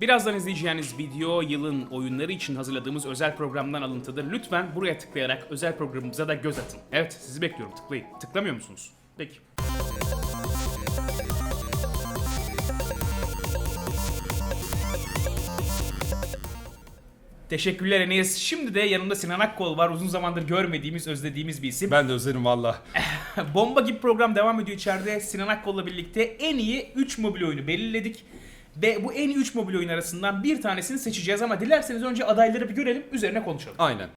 Birazdan izleyeceğiniz video yılın oyunları için hazırladığımız özel programdan alıntıdır. Lütfen buraya tıklayarak özel programımıza da göz atın. Evet sizi bekliyorum tıklayın. Tıklamıyor musunuz? Peki. Teşekkürler Enes. Şimdi de yanımda Sinan Akkol var. Uzun zamandır görmediğimiz, özlediğimiz bir isim. Ben de özlerim valla. Bomba gibi program devam ediyor içeride. Sinan Akkol'la birlikte en iyi 3 mobil oyunu belirledik. Ve bu en iyi 3 mobil oyun arasından bir tanesini seçeceğiz ama dilerseniz önce adayları bir görelim, üzerine konuşalım. Aynen.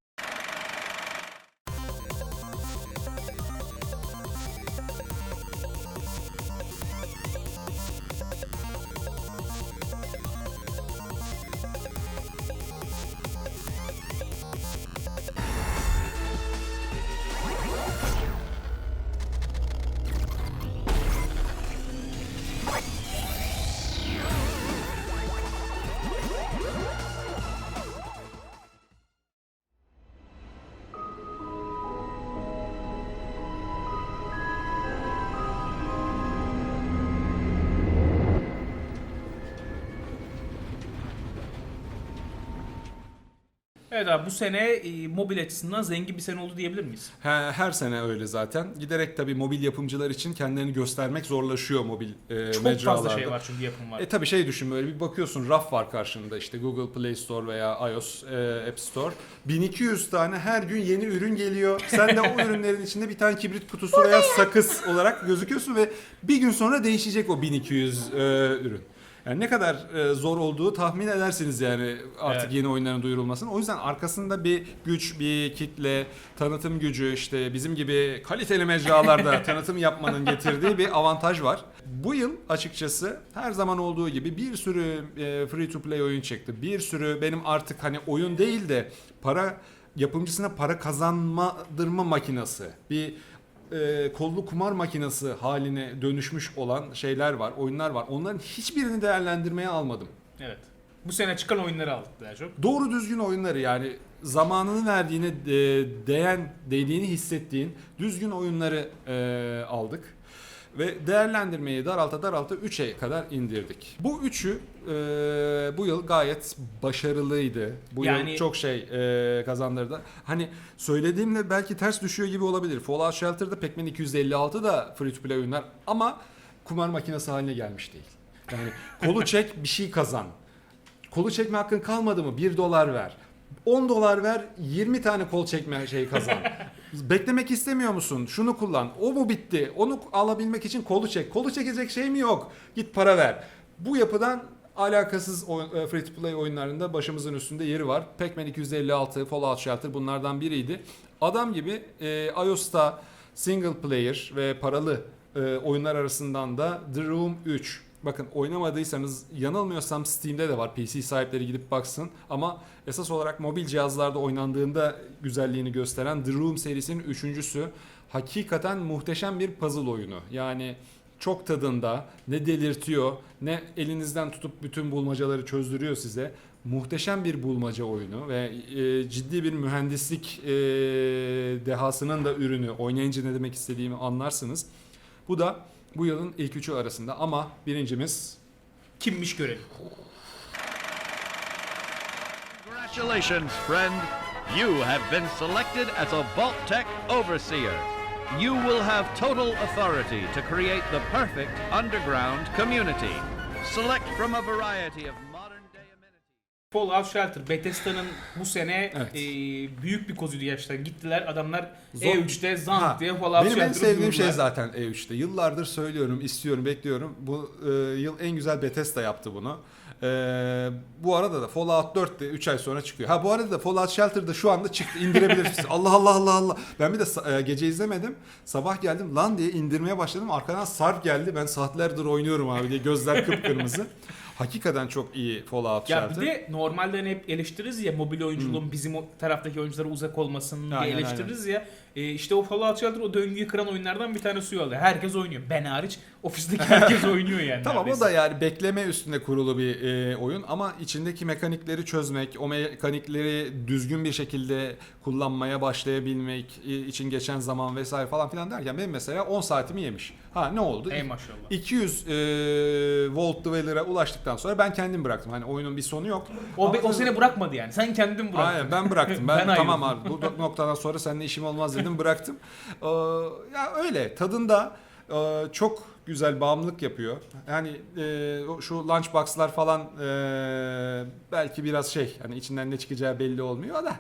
Evet abi bu sene e, mobil açısından zengin bir sene oldu diyebilir miyiz? Her, her sene öyle zaten. Giderek tabii mobil yapımcılar için kendilerini göstermek zorlaşıyor mobil e, Çok mecralarda. fazla şey var çünkü yapım var. E tabii şey düşün böyle bir bakıyorsun raf var karşında işte Google Play Store veya iOS e, App Store. 1200 tane her gün yeni ürün geliyor. Sen de o ürünlerin içinde bir tane kibrit kutusu veya sakız olarak gözüküyorsun ve bir gün sonra değişecek o 1200 e, ürün. Yani ne kadar e, zor olduğu tahmin edersiniz yani artık Evet. yeni oyunların duyurulmasının. O yüzden arkasında bir güç, bir kitle, tanıtım gücü işte bizim gibi kaliteli mecralarda tanıtım yapmanın getirdiği bir avantaj var. Bu yıl açıkçası her zaman olduğu gibi bir sürü e, free to play oyun çıktı. Bir sürü benim artık hani oyun değil de para yapımcısına para kazanmadırma makinası. Bir e, kollu kumar makinesi haline dönüşmüş olan şeyler var, oyunlar var. Onların hiçbirini değerlendirmeye almadım. Evet. Bu sene çıkan oyunları aldık daha çok. Doğru düzgün oyunları yani zamanını verdiğine e, değen, değdiğini hissettiğin düzgün oyunları e, aldık. Ve değerlendirmeyi daralta daralta 3'e kadar indirdik. Bu üçü e, bu yıl gayet başarılıydı. Bu Yani- yıl çok şey e, kazandırdı. Hani söylediğimle belki ters düşüyor gibi olabilir. Fallout Shelter'da Pac-Man 256 da free to play oyunlar ama kumar makinesi haline gelmiş değil. Yani kolu çek bir şey kazan. Kolu çekme hakkın kalmadı mı? 1 dolar ver. 10 dolar ver 20 tane kol çekme şey kazan. Beklemek istemiyor musun? Şunu kullan. O mu bitti? Onu alabilmek için kolu çek. Kolu çekecek şey mi yok? Git para ver. Bu yapıdan alakasız e, free to play oyunlarında başımızın üstünde yeri var. Pac-Man 256, Fallout Shelter bunlardan biriydi. Adam gibi e, iOS'ta single player ve paralı e, oyunlar arasından da The Room 3 Bakın oynamadıysanız yanılmıyorsam Steam'de de var. PC sahipleri gidip baksın. Ama esas olarak mobil cihazlarda oynandığında güzelliğini gösteren The Room serisinin üçüncüsü. Hakikaten muhteşem bir puzzle oyunu. Yani çok tadında ne delirtiyor ne elinizden tutup bütün bulmacaları çözdürüyor size. Muhteşem bir bulmaca oyunu ve e, ciddi bir mühendislik e, dehasının da ürünü. Oynayınca ne demek istediğimi anlarsınız. Bu da bu yılın ilk üçü arasında ama birincimiz Kimmiş görelim. Congratulations, friend. You have been selected as a Vault Tech Overseer. You will have total authority to create the perfect underground community. Select from a variety of. Fallout Shelter, Bethesda'nın bu sene Evet. e, büyük bir kozuydu gerçekten. Gittiler adamlar Zor- E3'te zank Ha, diye Fallout Benim en Shelter'ı sevdiğim şey duyurdular. zaten E3'te. Yıllardır söylüyorum, istiyorum, bekliyorum. Bu e, yıl en güzel Bethesda yaptı bunu. E, bu arada da Fallout 4 de 3 ay sonra çıkıyor. Ha bu arada da Fallout Shelter da şu anda çıktı. İndirebilirsiniz. Allah Allah Allah Allah. Ben bir de sa- e, gece izlemedim. Sabah geldim lan diye indirmeye başladım. Arkadan Sarp geldi. Ben saatlerdir oynuyorum abi diye gözler kıpkırmızı. Hakikaten çok iyi Fallout Ya Shelter. bir de normalde hani hep eleştiririz ya mobil oyunculuğun bizim o taraftaki oyunculara uzak olmasını diye Aynen, eleştiririz ya. E, işte o Fallout Shelter o döngüyü kıran oyunlardan bir tanesi oldu. Herkes oynuyor. Ben hariç ofisteki herkes oynuyor yani. Tamam neredeyse. o da yani bekleme üstünde kurulu bir e, oyun ama içindeki mekanikleri çözmek, o mekanikleri düzgün bir şekilde kullanmaya başlayabilmek e, için geçen zaman vesaire falan filan derken benim mesela 10 saatimi yemiş. Ha ne oldu? Ey maşallah. 200 e, volt dweller'a ulaştıktan yaptıktan sonra ben kendim bıraktım. Hani oyunun bir sonu yok. O, be- o seni bırakmadı yani. Sen kendin bıraktın. Aynen ben bıraktım. Ben, Ben tamam abi bu noktadan sonra seninle işim olmaz dedim bıraktım. Ee, ya öyle tadında e, çok güzel bağımlılık yapıyor. Yani e, şu lunchbox'lar falan e, belki biraz şey hani içinden ne çıkacağı belli olmuyor da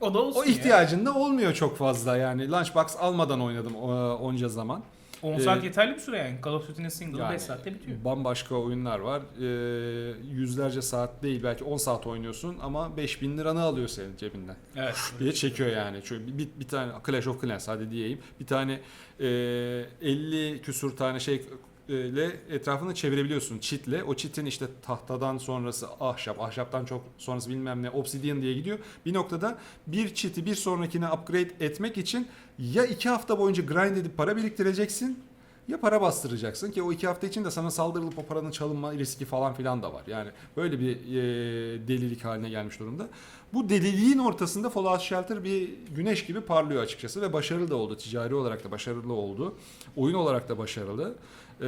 O da olsun o ihtiyacın da olmuyor çok fazla yani lunchbox almadan oynadım e, onca zaman. Ya. 10 saat Ee, yeterli bir süre yani. Call of Duty'nin single'ı Yani 5 saatte bitiyor. Bambaşka oyunlar var. Ee, yüzlerce saat değil belki 10 saat oynuyorsun ama 5000 liranı alıyor senin cebinden. Evet. diye çekiyor yani. Çünkü bir, bir, bir tane Clash of Clans hadi diyeyim. Bir tane e, 50 küsur tane şey ile etrafını çevirebiliyorsun çitle. O çitin işte tahtadan sonrası ahşap, ahşaptan çok sonrası bilmem ne obsidian diye gidiyor. Bir noktada bir çiti bir sonrakine upgrade etmek için ya iki hafta boyunca grind edip para biriktireceksin ya para bastıracaksın ki o iki hafta için de sana saldırılıp o paranın çalınma riski falan filan da var. Yani böyle bir e, delilik haline gelmiş durumda. Bu deliliğin ortasında Fallout Shelter bir güneş gibi parlıyor açıkçası ve başarılı da oldu. Ticari olarak da başarılı oldu. Oyun olarak da başarılı. Ee,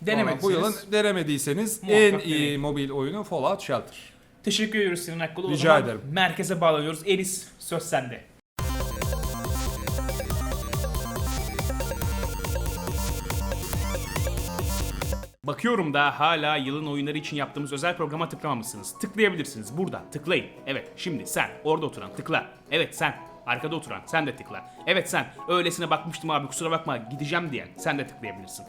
Denemediyseniz Bu yılın denemediyseniz en iyi deneyin. mobil oyunu Fallout Shelter. Teşekkür ediyoruz Sinan Akkolu. O Rica ederim. merkeze bağlanıyoruz. Enis söz sende. Bakıyorum da hala yılın oyunları için yaptığımız özel programa tıklamamışsınız. Tıklayabilirsiniz burada. Tıklayın. Evet şimdi sen orada oturan tıkla. Evet sen arkada oturan sen de tıkla. Evet sen öylesine bakmıştım abi kusura bakma gideceğim diyen sen de tıklayabilirsin.